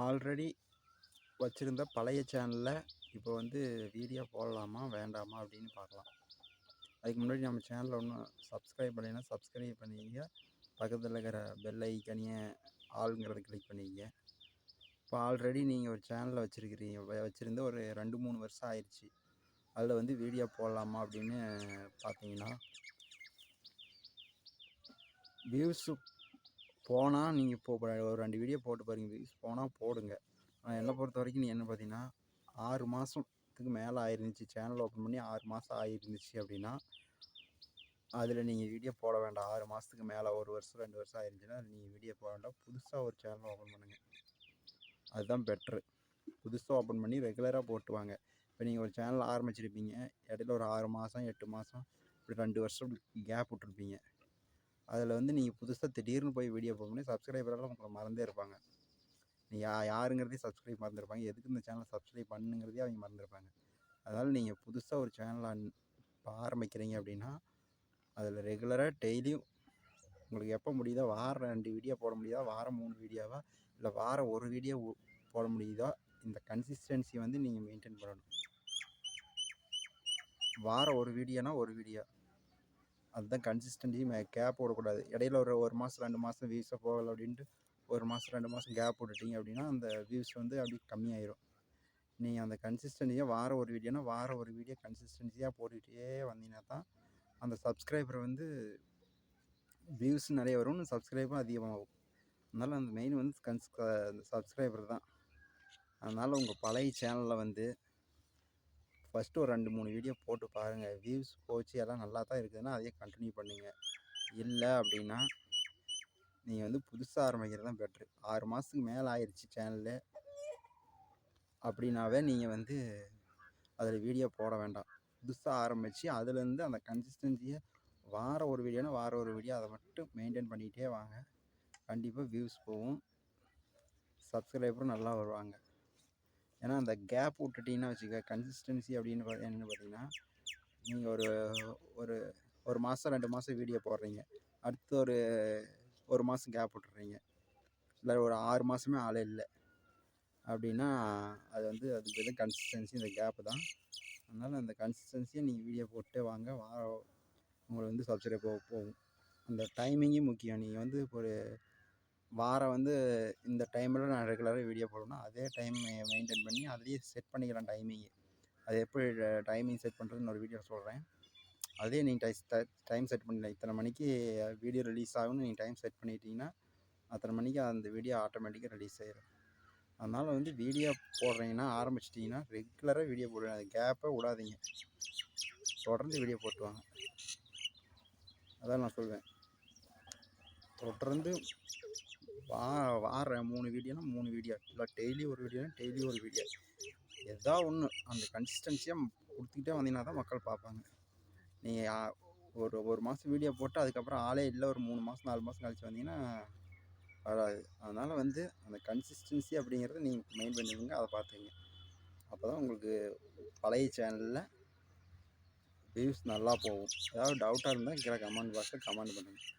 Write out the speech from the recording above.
Already வச்சுருந்த பழைய சேனலில் இப்போ வந்து வீடியோ போடலாமா வேண்டாமா அப்படின்னு பார்க்கலாம். அதுக்கு முன்னாடி நம்ம சேனலில் ஒன்றும் சப்ஸ்கிரைப் பண்ணிங்கன்னா சப்ஸ்கிரைப் பண்ணிக்கிங்க. பக்கத்தில் இருக்கிற பெல் ஐக்கனியை ஆளுங்கிறத கிளிக் பண்ணிக்கிங்க. இப்போ ஆல்ரெடி நீங்கள் ஒரு சேனலில் வச்சுருக்கிறீங்க வச்சுருந்து ஒரு ரெண்டு மூணு வருஷம் ஆயிடுச்சு. அதில் வந்து வீடியோ போடலாமா அப்படின்னு பார்த்தீங்கன்னா வியூஸு போனால் நீங்கள் இப்போ ஒரு ரெண்டு வீடியோ போட்டு பாருங்க வியூஸ் போனால் போடுங்க. ஆனால் என்னை பொறுத்த வரைக்கும் நீ என்ன பார்த்தீங்கன்னா ஆறு மாதத்துக்கு மேலே ஆயிருந்துச்சு. சேனல் ஓப்பன் பண்ணி ஆறு மாதம் ஆயிருந்துச்சு அப்படின்னா அதில் நீங்கள் வீடியோ போட வேண்டாம். ஆறு மாதத்துக்கு மேலே ஒரு வருஷம் ரெண்டு வருஷம் ஆயிருந்துச்சுன்னா நீங்கள் வீடியோ போட வேண்டாம். புதுசாக ஒரு சேனல் ஓப்பன் பண்ணுங்கள் அதுதான் பெட்ரு புதுசாக ஓப்பன் பண்ணி ரெகுலராக போட்டுவாங்க. இப்போ நீங்கள் ஒரு சேனல் ஆரம்பிச்சிருப்பீங்க. இடையில ஒரு ஆறு மாதம் எட்டு மாதம் இப்படி ரெண்டு வருஷம் கேப் விட்ருப்பீங்க அதில் வந்து நீங்கள் புதுசாக திடீர்னு போய் வீடியோ போகணும் சப்ஸ்கிரைபரெல்லாம் உங்களை மறந்தே இருப்பாங்க. யா யாருங்கிறதையும் சப்ஸ்கிரைப் மறந்துருப்பாங்க. எதுக்கு இந்த சேனலை சப்ஸ்கிரைப் பண்ணுங்கிறதே அவங்க மறந்துருப்பாங்க. அதனால் நீங்கள் புதுசாக ஒரு சேனலை இப்போ ஆரம்பிக்கிறீங்க அப்படின்னா அதில் ரெகுலராக டெய்லியும் உங்களுக்கு எப்போ முடியுதோ வாரம் ரெண்டு வீடியோ போட முடியுதா வாரம் மூணு வீடியோவா இல்லை வாரம் ஒரு வீடியோ போட முடியுதோ இந்த கன்சிஸ்டன்சி வந்து நீங்கள் மெயின்டைன் பண்ணணும். வாரம் ஒரு வீடியோனா ஒரு வீடியோ அதுதான் கன்சிஸ்டன்சி கேப் விடக்கூடாது இடையில ஒரு ஒரு மாதம் ரெண்டு மாதம் வியூஸை போகலை அப்படின்ட்டு ஒரு மாதம் ரெண்டு மாதம் கேப் விட்டுட்டீங்க அப்படின்னா அந்த வியூஸ் வந்து அப்படி கம்மியாயிரும். நீங்கள் அந்த கன்சிஸ்டன்சியாக வாரம் ஒரு வீடியோனா வாரம் ஒரு வீடியோ கன்சிஸ்டன்சியாக போட்டுக்கிட்டே வந்தீங்கன்னா தான் அந்த சப்ஸ்கிரைபர் வந்து வியூஸ் நிறைய வரும் சப்ஸ்கிரைபரும் அதிகமாகும். அதனால் அந்த மெயின் வந்து கன்ஸ் அந்த சப்ஸ்கிரைபர் தான். அதனால் உங்கள் பழைய சேனலில் வந்து ஃபஸ்ட்டு ஒரு ரெண்டு மூணு வீடியோ போட்டு பாருங்கள் வியூஸ் போச்சு. எல்லாம் நல்லா தான் இருக்குதுன்னா அதையே கண்டினியூ பண்ணுங்கள் இல்லை அப்படின்னா நீங்கள் வந்து புதுசாக ஆரம்பிக்கிறது தான் பெட்ரு ஆறு மாதத்துக்கு மேலே ஆயிடுச்சு சேனலு அப்படின்னாவே நீங்கள் வந்து அதில் வீடியோ போட வேண்டாம். புதுசாக ஆரம்பித்து அதுலேருந்து அந்த கன்சிஸ்டன்சியை வாரம் ஒரு வீடியோனா வாரம் ஒரு வீடியோ அதை மட்டும் மெயின்டைன் பண்ணிக்கிட்டே வாங்க. கண்டிப்பாக வியூஸ் போகும். சப்ஸ்கிரைபரும் நல்லா வருவாங்க. ஏன்னா அந்த கேப் விட்டுட்டிங்கன்னா வச்சுக்க கன்சிஸ்டன்சி அப்படின்னு என்னென்னு பார்த்தீங்கன்னா நீங்கள் ஒரு ஒரு ஒரு மாதம் ரெண்டு மாதம் வீடியோ போடுறீங்க. அடுத்து ஒரு ஒரு மாதம் கேப் விட்டுறீங்க. இல்லை ஒரு ஆறு மாதமே ஆளே இல்லை. அப்படின்னா அது வந்து அதுக்கு பேர் கன்சிஸ்டன்சி இந்த கேப்பு தான். அதனால் அந்த கன்சிஸ்டன்சியை நீங்கள் வீடியோ போட்டே வாங்க. வா உங்களுக்கு வந்து சப்ஸ்கிரைப் போகும். அந்த டைமிங்கும் முக்கியம். நீங்கள் வந்து ஒரு வாரம் வந்து இந்த டைமில் நான் ரெகுலராக வீடியோ போடணும் அதே டைம் மெயின்டைன் பண்ணி அதுலேயே செட் பண்ணிக்கலாம் டைமிங்கு அது எப்படி டைமிங் செட் பண்ணுறதுன்னு ஒரு வீடியோ சொல்கிறேன் அதே நீங்கள் டை டைம் செட் பண்ணிடலாம் இத்தனை மணிக்கு வீடியோ ரிலீஸ் ஆகும்னு நீங்கள் டைம் செட் பண்ணிட்டீங்கன்னா அத்தனை மணிக்கு அந்த வீடியோ ஆட்டோமேட்டிக்காக ரிலீஸ் ஆயிடும் அதனால் வந்து வீடியோ போடுறீங்கன்னா ஆரம்பிச்சிட்டிங்கன்னா ரெகுலராக வீடியோ போடுவேன் அது கேப்பை விடாதீங்க. தொடர்ந்து வீடியோ போட்டுவாங்க அதான் நான் சொல்வேன் தொடர்ந்து வா வாடுறேன் மூணு வீடியோனா மூணு வீடியோ இல்லை டெய்லி ஒரு வீடியோனா டெய்லி ஒரு வீடியோ எதா ஒன்று அந்த கன்சிஸ்டன்சியாக கொடுத்துக்கிட்டே வந்தீங்கன்னா தான் மக்கள் பார்ப்பாங்க. நீங்கள் ஒரு ஒரு மாதம் வீடியோ போட்டு அதுக்கப்புறம் ஆளே இல்லை. ஒரு மூணு மாதம் நாலு மாதம் கழிச்சு வந்தீங்கன்னா வராது. அதனால் வந்து அந்த கன்சிஸ்டன்சி அப்படிங்கிறத நீங்கள் மெயின் பண்ணிடுங்க அதை பார்த்துங்க அப்போ தான் உங்களுக்கு பழைய சேனலில் வியூஸ் நல்லா போகும். ஏதாவது டவுட்டாக இருந்தால் கீழே கமெண்ட் பாக்ஸில் கமெண்ட் பண்ணுங்கள்